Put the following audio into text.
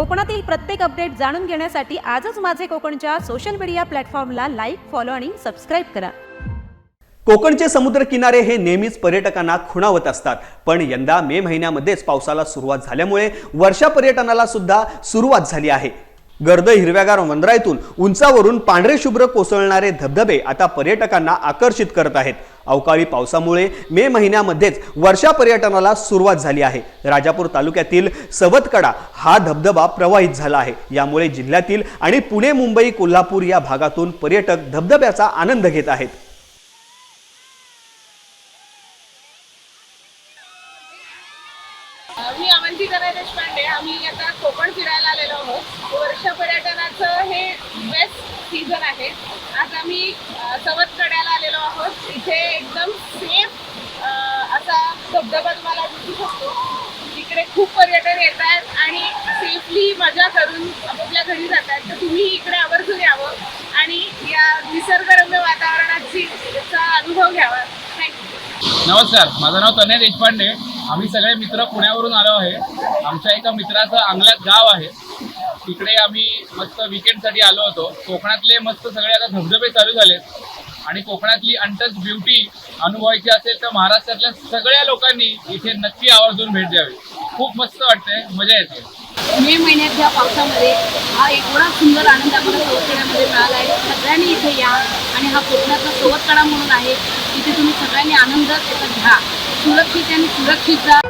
कोकणातील प्रत्येक अपडेट जाणून घेण्यासाठी आजच माझे कोकणच्या सोशल मीडिया प्लॅटफॉर्मला लाईक फॉलो आणि सबस्क्राईब करा. कोकणचे समुद्र किनारे हे नेहमीच पर्यटकांना खुणावत असतात. पण यंदा मे महिन्यामध्येच पावसाला सुरुवात झाल्यामुळे वर्षा पर्यटनाला सुद्धा सुरुवात झाली आहे. गर्द हिरव्यागार वंदरायतून उंचावरून पांढरे शुभ्र कोसळणारे धबधबे आता पर्यटकांना आकर्षित करत आहेत. अवकाळी पावसामुळे मे महिन्यामध्येच वर्षा पर्यटनाला सुरुवात झाली आहे. राजापूर तालुक्यातील सवतकडा हा धबधबा प्रवाहित झाला आहे. यामुळे जिल्ह्यातील आणि पुणे मुंबई कोल्हापूर या भागातून पर्यटक धबधब्याचा आनंद घेत आहेत. मी आम्ही आता कोकण फिरायला आलेलो आहोत. वर्ष पर्यटनाचं हे बेस्ट सीझन आहे. आज आम्ही सवत कड्याला आलेलो आहोत. धबधबा तुम्हाला दिसू शकतो. इकडे खूप पर्यटन येत आहेत आणि सेफली मजा करून आपापल्या घरी जातात तर तुम्ही इकडे आवर्जून यावं आणि या निसर्गरम्य वातावरणाची अनुभव घ्यावा. थँक्यू नमस्कार. माझं नाव तनय देशपांडे. आम्ही सगळे मित्र पुण्यावरून आलो आहे. आमच्या एका मित्राचं अंगलात गाव आहे. तिकडे आम्ही मस्त विकेंडसाठी आलो होतो. कोकणातले मस्त सगळे आता धबधबे चालू झालेत. आणि कोकणातली अनटच ब्युटी अनुभवायची असेल तर महाराष्ट्रातल्या सगळ्या लोकांनी इथे नक्की आवर्जून भेट द्यावी. खूप मस्त वाटतंय मजा येते. मे महिन्यात या पावसामध्ये हा एवढा सुंदर आनंद आम्हाला सोबतकड्यामध्ये मिळाला आहे सगळ्यांनी इथे या आणि हा कोकणाचा सोवतकडा म्हणून आहे. इथे तुम्ही सगळ्यांनी आनंद त्याचा घ्या सुरक्षित आणि सुरक्षित जा.